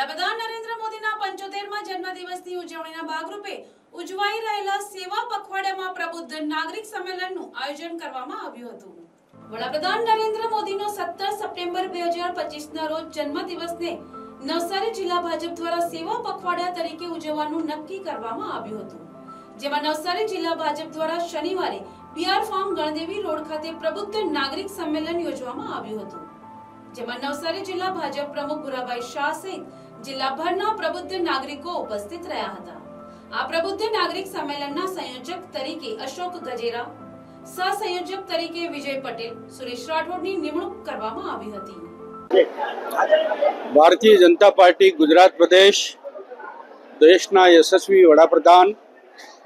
વડાપ્રધાન નરેન્દ્ર મોદીના પંચોતેરમાં જન્મદિવસની ઉજવણીના ભાગરૂપે ઉજવાઈ રહેલા સેવા પખવાડિયામાં પ્રબુદ્ધ નાગરિક સંમેલનનું આયોજન કરવામાં આવ્યું હતું. વડાપ્રધાન નરેન્દ્ર મોદીનો સત્તર સપ્ટેમ્બર બે હજાર પચીસના રોજ જન્મદિવસને નવસારી જિલ્લા ભાજપ દ્વારા સેવા પખવાડિયા તરીકે ઉજવવાનું નક્કી કરવામાં આવ્યું હતું. જેમાં નવસારી જિલ્લા ભાજપ દ્વારા શનિવારે પીઆર ફાર્મ ગણદેવી રોડ ખાતે પ્રબુદ્ધ નાગરિક સંમેલન યોજવામાં આવ્યું હતું. જેમાં નવસારી જિલ્લા ભાજપ પ્રમુખ ભુરાભાઈ શાહ સહિત જિલ્લાભરના પ્રબુદ્ધ નાગરિકો ઉપસ્થિત રહ્યા હતા. આ પ્રબુદ્ધ નાગરિક સંમેલનના સંયોજક તરીકે અશોક ગજેરા, સહસંયોજક તરીકે વિજય પટેલ, સુરેશ રાઠોડની નિમણૂક કરવામાં આવી હતી. ભારતીય જનતા પાર્ટી, ગુજરાત પ્રદેશ, દેશના યશસ્વી વડાપ્રધાન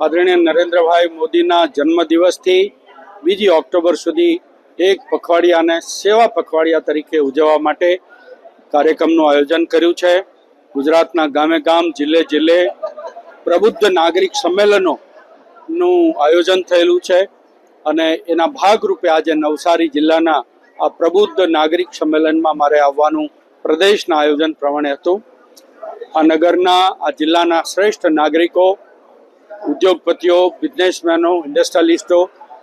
આદરણીય નરેન્દ્રભાઈ મોદીના જન્મદિવસથી બીજી ઓક્ટોબર સુધી એક પખવાડિયાને સેવા પખવાડિયા તરીકે ઉજવવા માટે કાર્યક્રમનું આયોજન કર્યું છે. ગુજરાતના ગામે ગામ, જિલ્લે જિલ્લે પ્રબુદ્ધ નાગરિક સંમેલનોનું આયોજન થયેલું છે અને એના ભાગરૂપે આજે નવસારી જિલ્લાના આ પ્રબુદ્ધ નાગરિક સંમેલનમાં મારે આવવાનું પ્રદેશના આયોજન પ્રમાણે હતું. આ નગરના, આ જિલ્લાના શ્રેષ્ઠ નાગરિકો, ઉદ્યોગપતિઓ, બિઝનેસમેનો, ઇન્ડસ્ટ્રીયલિસ્ટો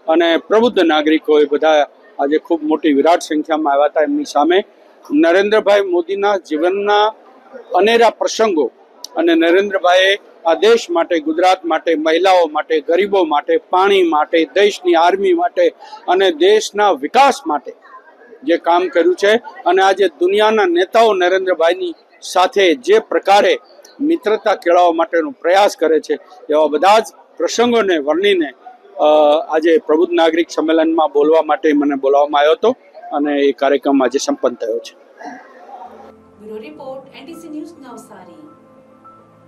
અને પ્રબુદ્ધ નાગરિકો એ બધા આજે ખૂબ મોટી વિરાટ સંખ્યામાં આવ્યા હતા એમની સામે. નરેન્દ્રભાઈ મોદીના જીવનના અનેરા પ્રસંગો અને નરેન્દ્રભાઈએ આ દેશ માટે, ગુજરાત માટે, મહિલાઓ માટે, ગરીબો માટે, પાણી માટે, દેશની આર્મી માટે અને દેશના વિકાસ માટે જે કામ કર્યું છે અને આજે દુનિયાના નેતાઓ નરેન્દ્રભાઈની સાથે જે પ્રકારે મિત્રતા કેળવવા માટેનો પ્રયાસ કરે છે એવા બધા જ પ્રસંગોને વર્ણીને આજે પ્રબુદ્ધ નાગરિક સંમેલનમાં બોલવા માટે મને બોલાવવામાં આવ્યો હતો અને એ કાર્યક્રમ આજે સંપન્ન થયો છે. Report NDC news Navsari.